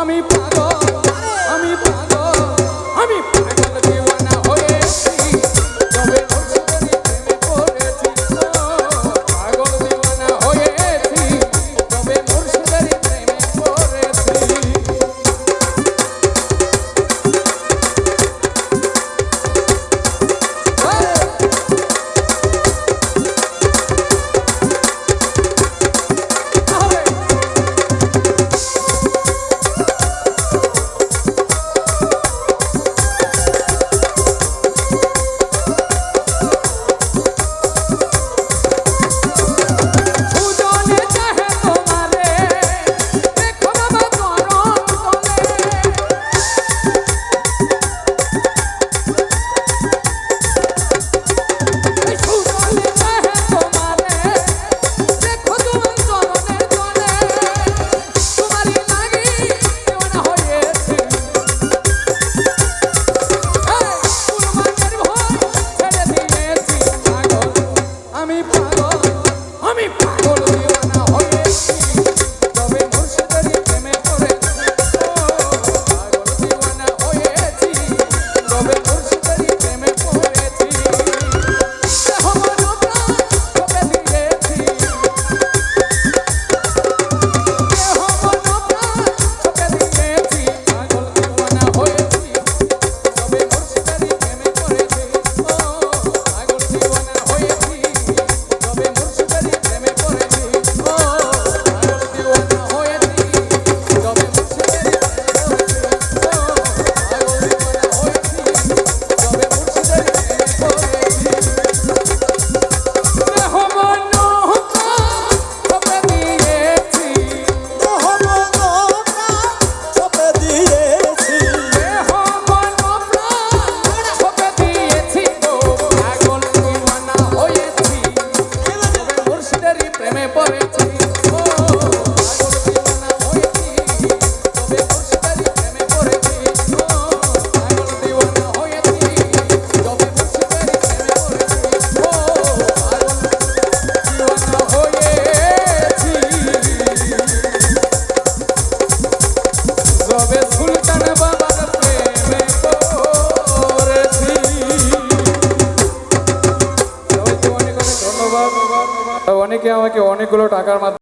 আমি পাগল আমি পাগল। অনেকে আমাকে অনেকগুলো টাকার মাধ্যমে